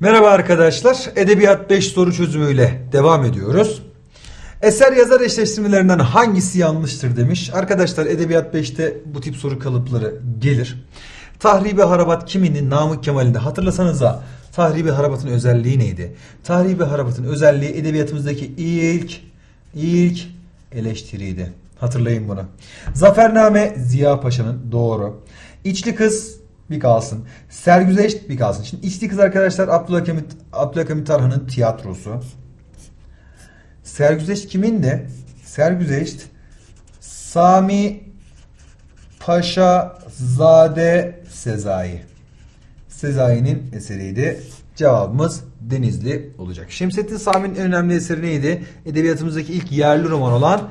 Merhaba arkadaşlar. Edebiyat 5 soru çözümüyle devam ediyoruz. Eser yazar eşleştirmelerinden hangisi yanlıştır demiş. Arkadaşlar Edebiyat 5'te bu tip soru kalıpları gelir. Tahribi harabat kiminin Namık Kemal'inde hatırlasanıza tahribi harabatın özelliği neydi? Tahribi harabatın özelliği edebiyatımızdaki ilk ilk eleştiriydi. Hatırlayın bunu. Zafername Ziya Paşa'nın doğru. İçli kız bir kalsın. Sergüzeşt bir kalsın. Şimdi içli kız arkadaşlar Abdülhakamit, Abdülhakamit Tarhan'ın tiyatrosu. Sergüzeşt kimin de? Sergüzeşt Sami Paşa Zade Sezai. Sezai'nin eseriydi. Cevabımız Denizli olacak. Şemsettin Sami'nin önemli eseri neydi? Edebiyatımızdaki ilk yerli roman olan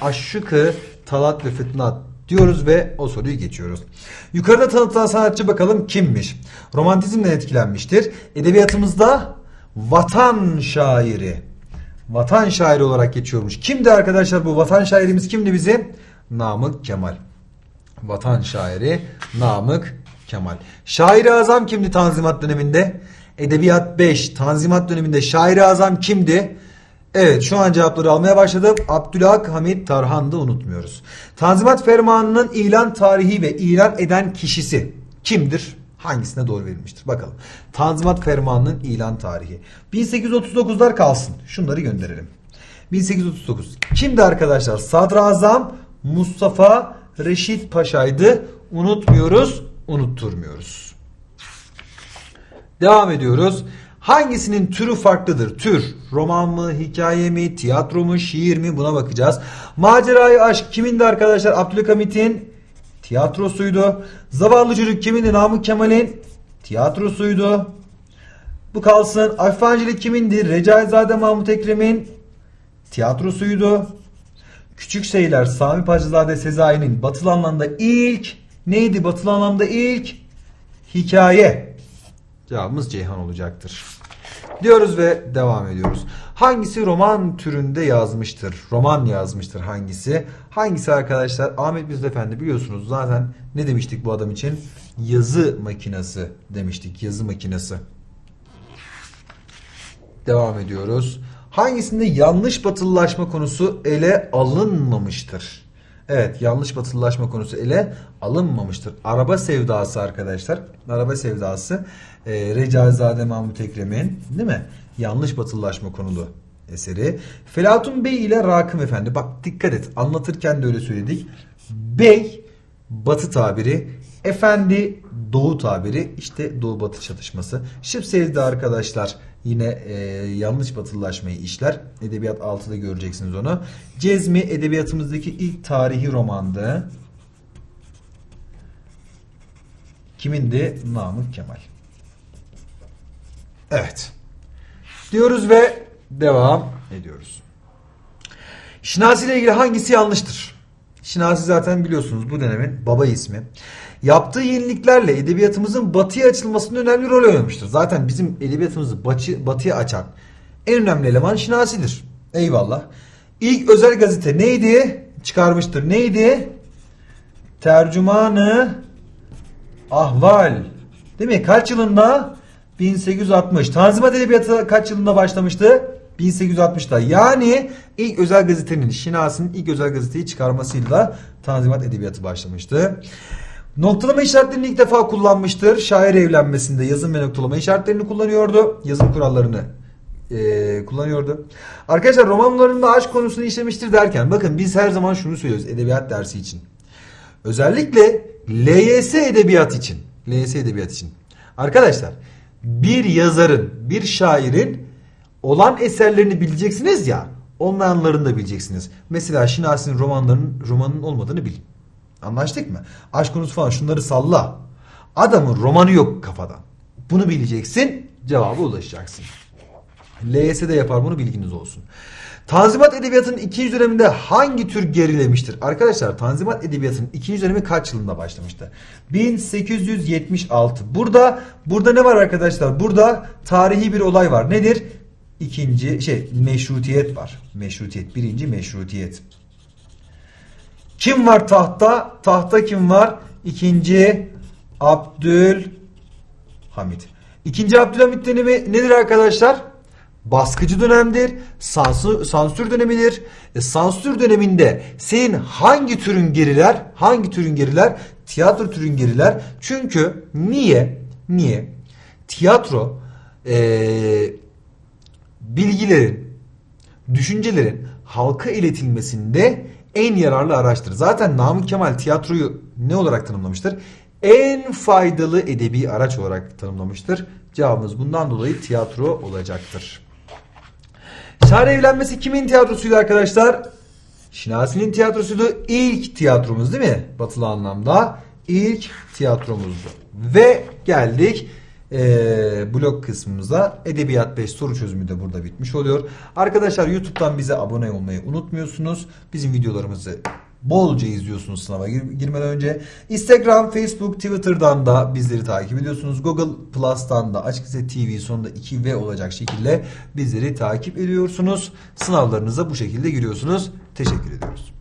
Aşıkı Talat ve Fitnat diyoruz ve o soruyu geçiyoruz. Yukarıda tanıtılan sanatçı bakalım kimmiş? Romantizmden etkilenmiştir. Edebiyatımızda vatan şairi. Vatan şairi olarak geçiyormuş. Kimdi arkadaşlar bu vatan şairimiz kimdi bizim? Namık Kemal. Vatan şairi Namık Kemal. Şair-i Azam kimdi Tanzimat döneminde? Edebiyat 5. Tanzimat döneminde Şair-i Azam kimdi? Evet şu an cevapları almaya başladım. Abdülhak Hamit Tarhan'dı unutmuyoruz. Tanzimat Fermanı'nın ilan tarihi ve ilan eden kişisi kimdir? Hangisine doğru verilmiştir? Bakalım. Tanzimat Fermanı'nın ilan tarihi. 1839'lar kalsın. Şunları gönderelim. 1839. Kimdi arkadaşlar? Sadrazam Mustafa Reşit Paşa'ydı. Unutmuyoruz, unutturmuyoruz. Devam ediyoruz. Hangisinin türü farklıdır? Tür, roman mı, hikaye mi, tiyatro mu, şiir mi? Buna bakacağız. Macerayı aşk kimindi arkadaşlar? Abdülhamit'in tiyatrosuydu. Zavallı çocuk kimindi? Namık Kemal'in tiyatrosuydu. Bu kalsın. Afancilik kimindi? Recaizade Mahmut Ekrem'in tiyatrosuydu. Küçük şeyler Sami Pacızade Sezai'nin batılı anlamda ilk neydi? Batılı anlamda ilk hikaye. Cevabımız Ceyhan olacaktır. Diyoruz ve devam ediyoruz. Hangisi roman türünde yazmıştır? Roman yazmıştır hangisi? Hangisi arkadaşlar? Ahmet Büyük Efendi biliyorsunuz zaten ne demiştik bu adam için? Yazı makinesi demiştik. Yazı makinesi. Devam ediyoruz. Hangisinde yanlış batılılaşma konusu ele alınmamıştır? Evet yanlış batılılaşma konusu ele alınmamıştır. Araba sevdası arkadaşlar. Araba sevdası e, Recaizade Mahmut Ekrem'in değil mi? Yanlış batılılaşma konulu eseri. Felatun Bey ile Rakım Efendi. Bak dikkat et anlatırken de öyle söyledik. Bey batı tabiri. Efendi doğu tabiri. İşte doğu batı çatışması. Şıp sevdi arkadaşlar yine e, yanlış batılılaşmayı işler. Edebiyat 6'da göreceksiniz onu. Cezmi edebiyatımızdaki ilk tarihi romandı. Kimindi? Namık Kemal. Evet. Diyoruz ve devam ediyoruz. Şinasi ile ilgili hangisi yanlıştır? Şinasi zaten biliyorsunuz bu dönemin baba ismi. Yaptığı yeniliklerle edebiyatımızın batıya açılmasında önemli rol oynamıştır. Zaten bizim edebiyatımızı batı, batıya açan en önemli eleman Şinasi'dir. Eyvallah. İlk özel gazete neydi? Çıkarmıştır. Neydi? Tercümanı Ahval. Değil mi? Kaç yılında? 1860. Tanzimat Edebiyatı kaç yılında başlamıştı? 1860'da. Yani ilk özel gazetenin, Şinasi'nin ilk özel gazeteyi çıkarmasıyla Tanzimat Edebiyatı başlamıştı. Noktalama işaretlerini ilk defa kullanmıştır. Şair evlenmesinde yazım ve noktalama işaretlerini kullanıyordu. Yazım kurallarını e, kullanıyordu. Arkadaşlar romanlarında aşk konusunu işlemiştir derken bakın biz her zaman şunu söylüyoruz edebiyat dersi için. Özellikle LYS edebiyat için. LYS edebiyat için. Arkadaşlar bir yazarın, bir şairin olan eserlerini bileceksiniz ya, olmayanlarını da bileceksiniz. Mesela Şinasi'nin romanlarının romanın olmadığını bilin. Anlaştık mı? Aşk konusu falan şunları salla. Adamın romanı yok kafada. Bunu bileceksin, cevaba ulaşacaksın. LYS de yapar bunu bilginiz olsun. Tanzimat Edebiyatı'nın ikinci döneminde hangi tür gerilemiştir? Arkadaşlar Tanzimat Edebiyatı'nın ikinci dönemi kaç yılında başlamıştı? 1876. Burada burada ne var arkadaşlar? Burada tarihi bir olay var. Nedir? İkinci şey meşrutiyet var. Meşrutiyet. Birinci meşrutiyet. Kim var tahta? Tahta kim var? İkinci Abdülhamit. İkinci Abdülhamit dönemi nedir arkadaşlar? Baskıcı dönemdir, sansür, sansür dönemidir. E, sansür döneminde senin hangi türün geriler? Hangi türün geriler? Tiyatro türün geriler. Çünkü niye? Niye? Tiyatro eee bilgilerin, düşüncelerin halka iletilmesinde en yararlı araçtır. Zaten Namık Kemal tiyatroyu ne olarak tanımlamıştır? En faydalı edebi araç olarak tanımlamıştır. Cevabımız bundan dolayı tiyatro olacaktır. Şare evlenmesi kimin tiyatrosuydu arkadaşlar? Şinasi'nin tiyatrosuydu. İlk tiyatromuz değil mi? Batılı anlamda. ilk tiyatromuzdu. Ve geldik eee blog kısmımıza. Edebiyat 5 soru çözümü de burada bitmiş oluyor. Arkadaşlar YouTube'dan bize abone olmayı unutmuyorsunuz. Bizim videolarımızı bolca izliyorsunuz sınava gir- girmeden önce. Instagram, Facebook, Twitter'dan da bizleri takip ediyorsunuz. Google Plus'tan da Açık Gazete TV sonunda 2V olacak şekilde bizleri takip ediyorsunuz. Sınavlarınıza bu şekilde giriyorsunuz. Teşekkür ediyoruz.